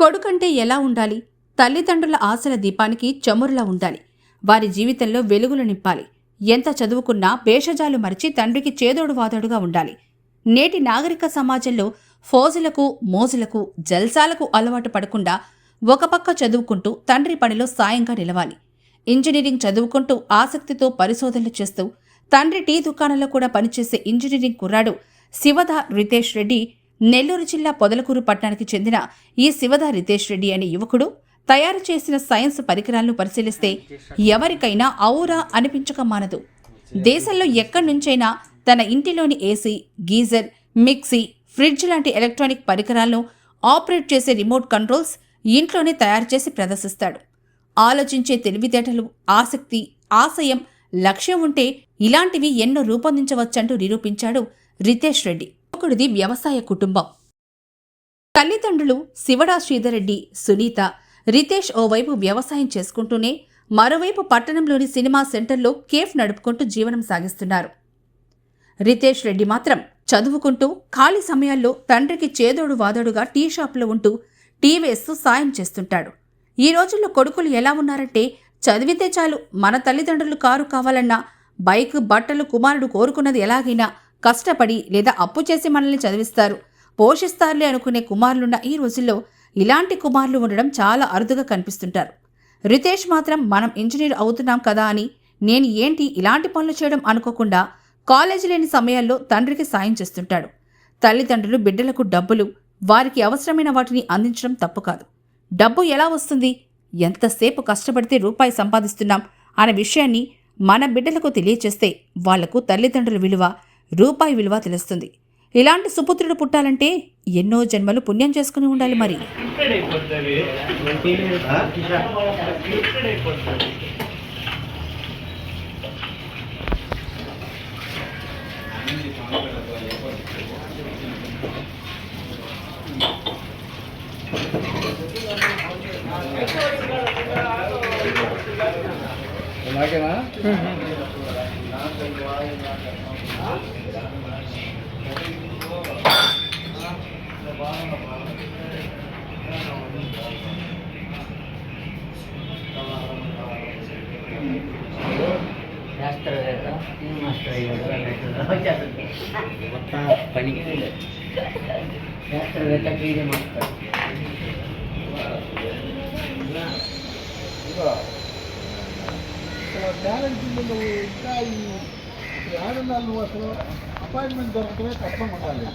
కొడుకంటే ఎలా ఉండాలి? తల్లిదండ్రుల ఆశల దీపానికి చమురులా ఉండాలి. వారి జీవితంలో వెలుగులు నింపాలి. ఎంత చదువుకున్నా భేషజాలు మరిచి తండ్రికి చేదోడు వాదోడుగా ఉండాలి. నేటి నాగరిక సమాజంలో ఫోజులకు మోజులకు జల్సాలకు అలవాటు పడకుండా ఒక పక్క చదువుకుంటూ తండ్రి పనిలో సాయంగా నిలవాలి. ఇంజనీరింగ్ చదువుకుంటూ ఆసక్తితో పరిశోధనలు చేస్తూ తండ్రి టీ దుకాణంలో కూడా పనిచేసే ఇంజనీరింగ్ కుర్రాడు శివధ రితేష్ రెడ్డి నెల్లూరు జిల్లా పొదలకూరు పట్టణానికి చెందిన ఈ శివదా రితేష్ రెడ్డి అనే యువకుడు తయారు చేసిన సైన్స్ పరికరాలను పరిశీలిస్తే ఎవరికైనా ఔరా అనిపించక మానదు. దేశంలో ఎక్కడి నుంచైనా తన ఇంటిలోని ఏసీ గీజర్ మిక్సీ ఫ్రిడ్జ్ లాంటి ఎలక్ట్రానిక్ పరికరాలను ఆపరేట్ చేసే రిమోట్ కంట్రోల్స్ ఇంట్లోనే తయారు చేసి ప్రదర్శిస్తాడు. ఆలోచించే తెలివితేటలు ఆసక్తి ఆశయం లక్ష్యం ఉంటే ఇలాంటివి ఎన్నో రూపొందించవచ్చంటూ నిరూపించాడు రితేష్ రెడ్డి. యువకుడిది వ్యవసాయ కుటుంబం. తల్లిదండ్రులు శివడా శ్రీధరెడ్డి సునీత రితేష్ ఓవైపు వ్యవసాయం చేసుకుంటూనే మరోవైపు పట్టణంలోని సినిమా సెంటర్లో కేఫ్ నడుపుకుంటూ జీవనం సాగిస్తున్నారు. రితేష్ రెడ్డి మాత్రం చదువుకుంటూ ఖాళీ సమయాల్లో తండ్రికి చేదోడు వాదోడుగా టీ షాప్లో ఉంటూ టీ వేస్తూ సాయం చేస్తుంటాడు. ఈ రోజుల్లో కొడుకులు ఎలా ఉన్నారంటే చదివితే చాలు మన తల్లిదండ్రులు కారు కావాలన్నా బైక్ బట్టలు కుమారుడు కోరుకున్నది ఎలాగైనా కష్టపడి లేదా అప్పు చేసి మనల్ని చదివిస్తారు. పోషిస్తారులే అనుకునే కుమారులున్న ఈ రోజుల్లో ఇలాంటి కుమారులు ఉండడం చాలా అరుదుగా కనిపిస్తుంటారు. రితేష్ మాత్రం మనం ఇంజనీర్ అవుతున్నాం కదా అని నేను ఏంటి ఇలాంటి పనులు చేయడం అనుకోకుండా కాలేజీ లేని సమయాల్లో తండ్రికి సాయం చేస్తుంటాడు. తల్లిదండ్రులు బిడ్డలకు డబ్బులు వారికి అవసరమైన వాటిని అందించడం తప్పు కాదు. డబ్బు ఎలా వస్తుంది? ఎంతసేపు కష్టపడితే రూపాయి సంపాదిస్తున్నాం? అనే విషయాన్ని మన బిడ్డలకు తెలియచేస్తే వాళ్ళకు తల్లిదండ్రుల విలువ రూపాయి విలువ తెలుస్తుంది. ఇలాంటి సుపుత్రుడు పుట్టాలంటే ఎన్నో జన్మలు పుణ్యం చేసుకుని ఉండాలి మరి. ఇలాగేనా శాస్త్రవేత్త మాస్టర్ అయ్యాడు వచ్చేస్తుంది మొత్తం పనికి శాస్త్రవేత్త టీవీ మాస్టర్ టాలెంట్ నువ్వు ఇంకా ఈ ఆడనాలు అసలు అపాయింట్మెంట్ దొరకటమే కష్టం ఉండాలి.